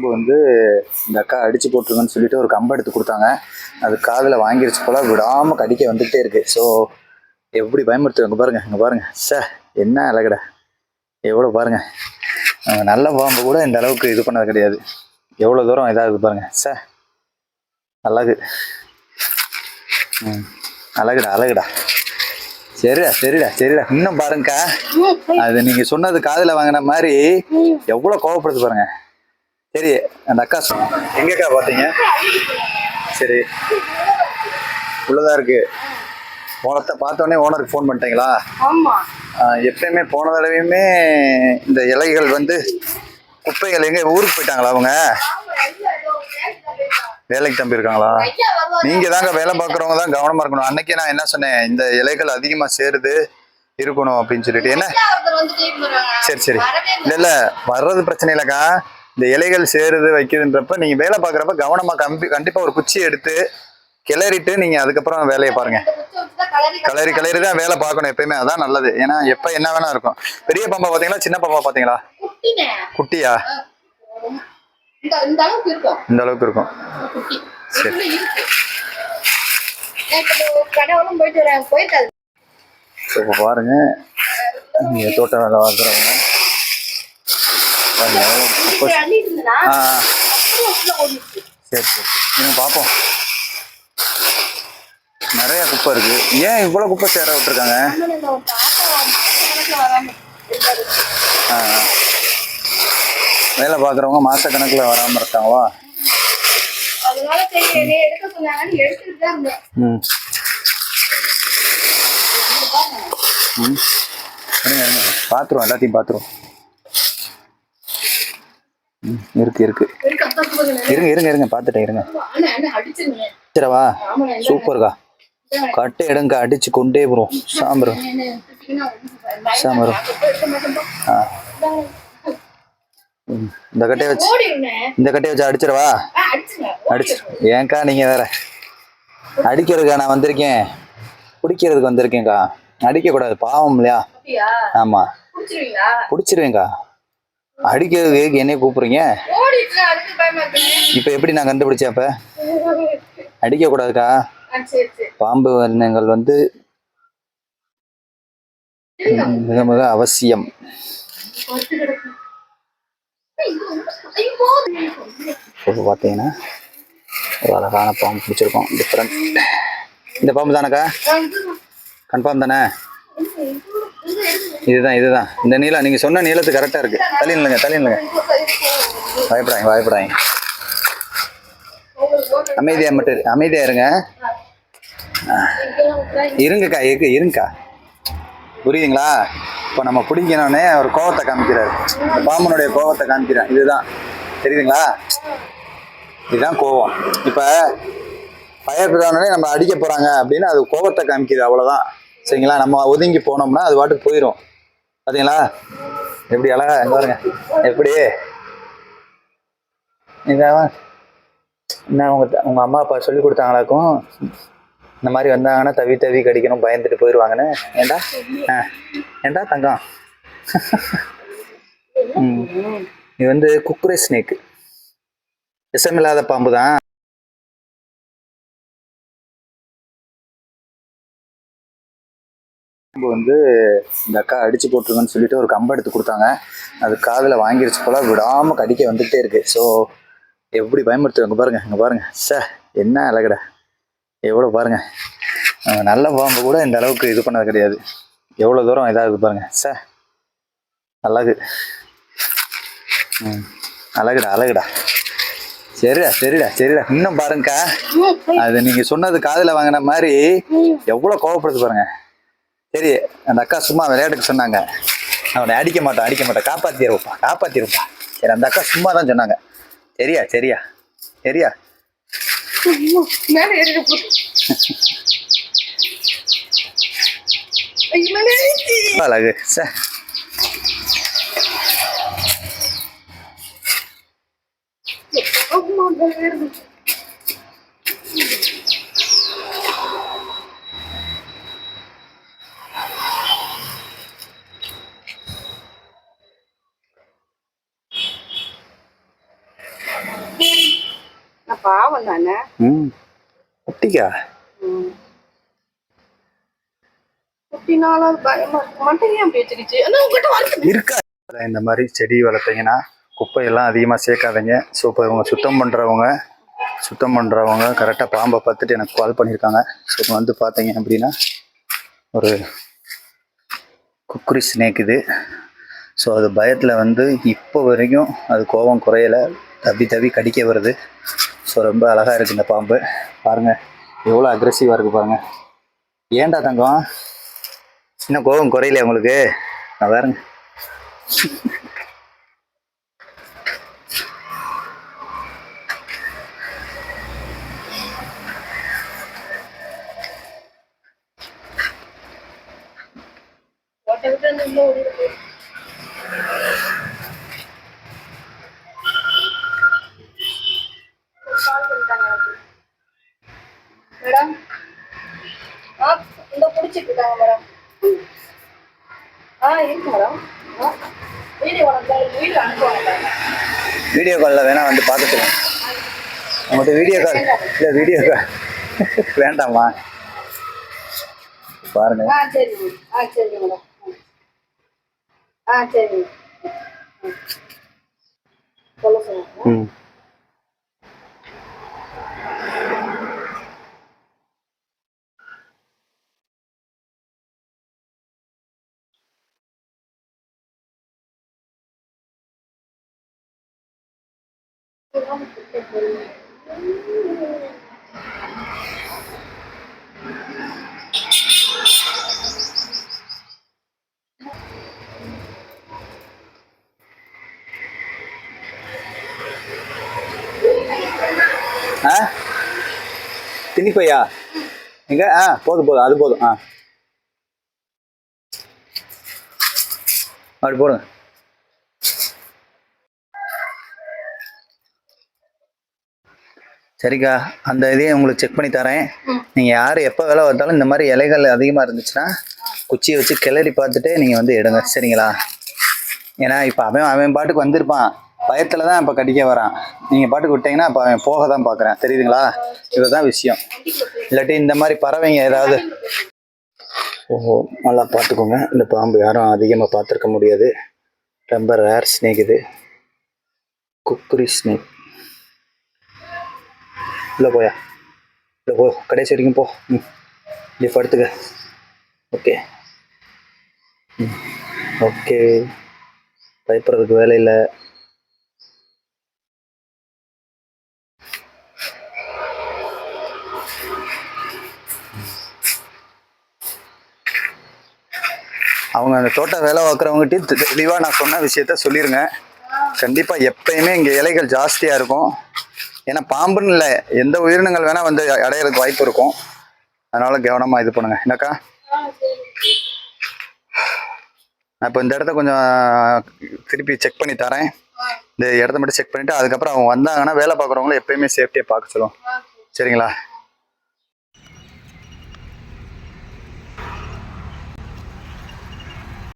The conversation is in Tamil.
பாம்பு வந்து இந்த அக்கா அடிச்சு போட்டுருங்கன்னு சொல்லிட்டு ஒரு கம்பை எடுத்து கொடுத்தாங்க. அது காதில் வாங்கிருச்சு போல விடாம கடிக்க வந்துகிட்டே இருக்கு. ஸோ எப்படி பயமுறுத்துறாங்க பாருங்க இங்க பாருங்க. சார் என்ன அழகடா. எவ்வளோ பாருங்க. நல்ல பாம்பு கூட இந்த அளவுக்கு இது பண்ணது கிடையாது. எவ்வளோ தூரம் இதாகுது பாருங்க. சார் அழகு. ம் அழகுடா அழகுடா. சரிடா சரிடா சரிடா. இன்னும் பாருங்கக்கா. அது நீங்க சொன்னது காதுல வாங்கின மாதிரி எவ்வளவு கோவப்படுது பாருங்க. சரி அந்த அக்கா எங்கக்கா பாத்தீங்க சரி. உள்ளதா இருக்கு. ஓனத்தை பார்த்தோன்னே ஓனருக்கு ஃபோன் பண்ணிட்டீங்களா? எப்பயுமே போன தடவையுமே இந்த இலைகள் வந்து குப்பைகள் எங்க ஊருக்கு போயிட்டாங்களா அவங்க? வேலைக்கு தம்பி இருக்காங்களா நீங்க தாங்க வேலை பார்க்குறவங்க தான் கவனமா இருக்கணும். அன்னைக்கே நான் என்ன சொன்னேன் இந்த இலைகள் அதிகமா சேருது இருக்கணும் அப்படின்னு சொல்லிட்டு. என்ன? சரி சரி. இல்ல இல்ல. வர்றது பிரச்சனை இல்லக்கா. இந்த இலைகள் சேருது வைக்குதுன்றப்ப நீங்க வேலை பார்க்குறப்ப கவனமா கம்பி கண்டிப்பா ஒரு குச்சி எடுத்து கிளறிட்டு நீங்க அதுக்கப்புறம் வேலையை பாருங்க. கிளறி கிளறி தான் வேலை பார்க்கணும் எப்பயுமே. அதான் நல்லது. ஏன்னா எப்ப என்ன வேணா இருக்கும். பெரிய பாம்பா பாத்தீங்களா சின்ன பாம்பா பாத்தீங்களா குட்டியா? இந்த அளவுக்கு இருக்கும். சரி. இப்ப பாருங்க. நீங்க தோட்டம் வேலை பார்க்குறவங்க பாருங்க எவ்வளவு குப்பை அள்ளிட்டு இருந்தா ஆ சரி சரி. நீங்க பார்ப்போம் நிறைய குப்பை இருக்கு. ஏன் இவ்வளவு குப்பை சேர விட்டுருக்காங்க. வேலை பார்க்குறவங்க மாச கணக்குல வராம இருக்காங்களா? ம். ம். இருங்க இருங்க. பார்த்துருவோம் எல்லாத்தையும் பார்த்துருவோம் இருக்கு இருக்கு. இருங்க இருங்க இருங்க பார்த்துட்டேன் இருங்க. சரிவா சூப்பர்க்கா. கட்டை எடுங்க அடிச்சு கொண்டே போகிறோம் சாம்பரும் சாமரம். ஆ. இந்த கட்டையை வச்சு இந்த கட்டையை வச்சு அடிச்சிடவா? அடிச்சு. ஏன்க்கா நீங்க வேற? அடிக்கிறதுக்கா நான் வந்திருக்கேன். பிடிக்கிறதுக்கு வந்திருக்கேன்க்கா. அடிக்க கூடாது பாவம் இல்லையா? ஆமா. குடிச்சிருவீங்களா? அடிக்கிறதுக்கு என்னைய கூப்பிடுறீங்க? இப்போ எப்படி நான் கண்டுபிடிச்சேன் அப்ப? அடிக்க கூடாதுக்கா ஆ, சரி சரி. பாம்பு வண்ணங்கள் வந்து மிக மிக அவசியம். இப்போ பார்த்தீங்கன்னா ஒரு அழகான பாம்பு பிடிச்சிருக்கோம். டிஃப்ரெண்ட் இந்த பாம்பு தானக்கா? கன்ஃபார்ம் தானே? இதுதான் இதுதான். இந்த நீளம் நீங்கள் சொன்ன நீளத்து கரெக்டாக இருக்குது தள்ளி நில்லுங்க தள்ளி நில்லுங்க. பயப்படாங்க பயப்படாங்க அமைதியாக மட்டும் அமைதியாக அமைதியா இருங்க. இருங்கக்கா இருக்கு இருங்கக்கா. புரியுதுங்களா? இப்போ நம்ம பிடிக்கணுன்னே அவர் கோவத்தை காமிக்கிறாரு. பாம்பனுடைய கோவத்தை காமிக்கிறான் இதுதான். தெரியுதுங்களா? இதுதான் கோவம். இப்போ பயப்படுறானே நம்ம அடிக்க போகிறாங்க அப்படின்னு அது கோவத்தை காமிக்குது அவ்வளோதான் சரிங்களா? நம்ம ஒதுங்கி போனோம்னா அது பாட்டுக்கு போயிடும் பார்த்தீங்களா எப்படி அழகா எங்க பாருங்க. எப்படி? இதான் என்ன உங்க உங்க அம்மா அப்பா சொல்லி கொடுத்தாங்களாக்கும்? இந்த மாதிரி வந்தாங்கன்னா தவி தவி கடிக்கணும் பயந்துட்டு போயிடுவாங்கன்னு ஏண்டா? ஆ. ஏண்டா தங்கம்? ம். இது வந்து குக்குரே ஸ்னேக் விஷமில்லாத பாம்பு தான் கம்பு வந்து இந்த அக்கா அடிச்சு போட்டுருங்கன்னு சொல்லிட்டு ஒரு கம்பை எடுத்து கொடுத்தாங்க. அது காதில் வாங்கிருச்சு போல விடாம கடிக்க வந்துகிட்டே இருக்கு. ஸோ எப்படி பயமுறுத்துறாங்க பாருங்க இங்க பாருங்க. சார் என்ன அழகடா. எவ்வளோ பாருங்க. நல்ல பாம்பு கூட இந்த அளவுக்கு இது பண்ணது கிடையாது. எவ்வளோ தூரம் இதாகுது பாருங்க. சார் அழகு. ம் அழகுடா அழகுடா. சரிடா சரிடா சரிடா. இன்னும் பாருங்கக்கா. அது நீங்க சொன்னது காதில் வாங்கின மாதிரி எவ்வளோ கோவப்படுது பாருங்க. சரி அந்த அக்கா சும்மா விளையாட்டுக்கு சொன்னாங்க. அவனை அடிக்க மாட்டான் அடிக்க மாட்டான். காப்பாத்திருப்பா காப்பாத்திருப்பா சரி அந்த அக்கா சும்மா தான் சொன்னாங்க. சரியா சரியா சரியா? அழகு. சார். பாவம் தானே? ம். இருக்கு. இந்த மாதிரி செடி வளர்த்தீங்கன்னா குப்பையெல்லாம் அதிகமாக சேர்க்காதீங்க. ஸோ இப்போ இவங்க சுத்தம் பண்ணுறவங்க சுத்தம் பண்ணுறவங்க கரெக்டாக பாம்பை பார்த்துட்டு எனக்கு கால் பண்ணியிருக்காங்க ஸோ வந்து பார்த்தீங்க அப்படின்னா ஒரு குக்குரி ஸ்னேக் இது. ஸோ அது பயத்தில் வந்து இப்போ வரைக்கும் அது கோபம் குறையலை. தப்பி தப்பி கடிக்க வருது. ஸோ ரொம்ப அழகாக இருக்குது இந்த பாம்பு. பாருங்கள் எவ்வளோ அக்ரெசிவாக இருக்குது பாருங்கள் ஏன்டா தங்கம்? இன்னும் கோபம் குறையில உங்களுக்கு? நான் பாருங்க ஓட்ட விட்டு வந்து உள்ள ஓடிட்டு போயிரு. ஒரு call பண்ணிட்டாங்க எனக்கு. மேடம் ஆ இந்த பிடிச்சிட்டு இருக்காங்க மேடம் ஆ இருக்கு மேடம் ஆ? வீடியோ உனக்கு வீடியோ அனுப்புவாங்க மேடம் வீடியோ காலில் வேணா வந்து பார்த்துட்டு உங்கள்கிட்ட வீடியோ கால் இல்லை வீடியோ கால் வேண்டாமா பாருங்க. ஆ சரிங்க ஆ மேடம் ஆ ம். சொல்ல சொல்லுங்க ம். ஆ? திணிப்பையா எங்க? ஆ போதும் போதும் அது போதும் ஆ. அப்படி போடுங்க. சரிக்கா அந்த இதையும் உங்களுக்கு செக் பண்ணி தரேன். நீங்கள் யார் எப்போ வேலை வந்தாலும் இந்த மாதிரி இலைகள் அதிகமாக இருந்துச்சுன்னா குச்சியை வச்சு கிளறி பார்த்துட்டு நீங்கள் வந்து எடுங்க சரிங்களா? ஏன்னா இப்போ அவன் அவன் பாட்டுக்கு வந்திருப்பான். பயத்தில் தான் இப்போ கடிக்க வரான். நீங்கள் பாட்டுக்கு விட்டீங்கன்னா இப்போ அவன் போக தான் பார்க்குறேன். தெரியுதுங்களா? இதுதான் விஷயம். இல்லாட்டி இந்த மாதிரி பறவைங்க ஏதாவது ஓஹோ நல்லா பார்த்துக்கோங்க. இந்த பாம்பு யாரும் அதிகமாக பார்த்துருக்க முடியாது. ரொம்ப ரேர் ஸ்னேக் இது. குக்குரி ஸ்னேக் இல்லை போயா? இல்லை போ கடைசி வரைக்கும் போ. ம். இப்படி படுத்துக்க. ஓகே. ம். ஓகே. பயப்படுறதுக்கு வேலை இல்லை. அவங்க அந்த தோட்ட வேலை பார்க்குறவங்ககிட்ட தெளிவாக நான் சொன்ன விஷயத்த சொல்லிடுங்க கண்டிப்பாக எப்பயுமே இங்கே இலைகள் ஜாஸ்தியாக இருக்கும். ஏன்னா பாம்புன்னு இல்லை எந்த உயிரினங்கள் வேணால் வந்து அடையிறதுக்கு வாய்ப்பு இருக்கும். அதனால கவனமாக இது பண்ணுங்க. என்னக்கா? நான் இப்போ இந்த இடத்த கொஞ்சம் திருப்பி செக் பண்ணி தரேன். இந்த இடத்த மட்டும் செக் பண்ணிவிட்டு அதுக்கப்புறம் அவங்க வந்தாங்கன்னா வேலை பார்க்குறவங்கள எப்பயுமே சேஃப்டியாக பார்க்க சொல்லுவோம். சரிங்களா?